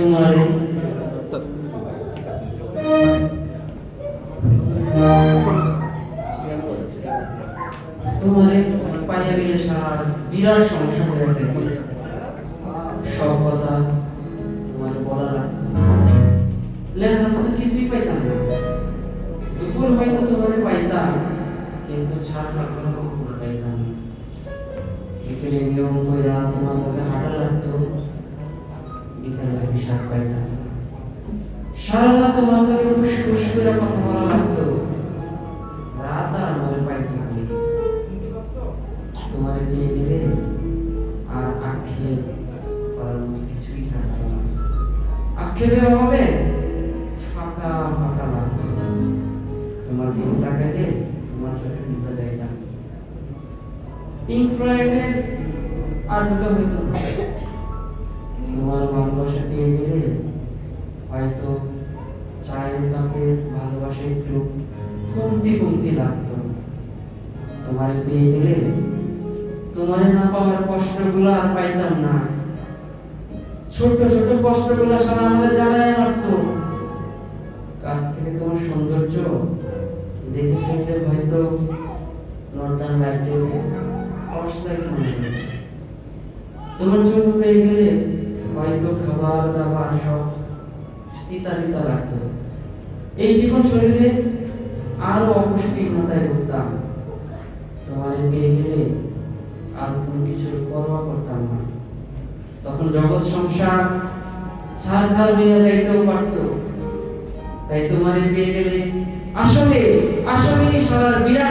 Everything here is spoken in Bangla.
তোমারে। তোমারে পাইয়া গেলে সারা বিরাট সমস্যা হয়ে আছে সব কথা তোমার বলা লাগতো লেখার মতো কিছুই পাইতাম না। দুপুর হয়তো তোমারে পাইতাম, কিন্তু ছাড়া কোনো কখনো পাইতাম বিকেলে নিয়ম কইরা তোমার হাঁটা লাগতো। বিকালে বিষাদ পাইতাম সারা রাত তোমার লগে ফুসফুস করে কথা বলা লাগতো। রাত আর আমাদের পাইতাম না তোমার বিয়ে দিলে আর আক্ষেপ করার মতো কিছুই থাকতো না। আক্ষেপের অভাবে ফাঁকা ফাঁকা লাগতো। তোমার দিকে তাকাইলে তোমার চোখে ঢুকে যাইতাম পিঙ্ক ফ্লয়েডের আর ঢুকা হইতো না। ভালোবাসা পেয়ে গেলে হয়তো চায়ের কাপে ভালোবাসা একটু কমতি কমতি লাগতো। তোমার পেয়ে গেলে তোমার না পাওয়ার কষ্টগুলো আর পাইতাম না। ছোট ছোট কষ্টগুলো সারা আমাদের জ্বালায় মারতো। কাছ থেকে তোমার সৌন্দর্য দেখে ফেললে হয়তো নর্দার্ন লাইটে টর্চ লাইট মনে তোমার জন্য পেয়ে গেলে তিতা লাগতো। এই জীবন শরীরে আরও অপুষ্টিহীনতায় ভুগতাম। তোমার পেয়ে গেলে আর কোনো কিছুর পরোয়া করতাম না। তখন জগৎ সংসার ছাড়খার হইয়া যাইতেও পারত। তাই তোমার পেয়ে গেলে আসলে আসলে সারা বিরাট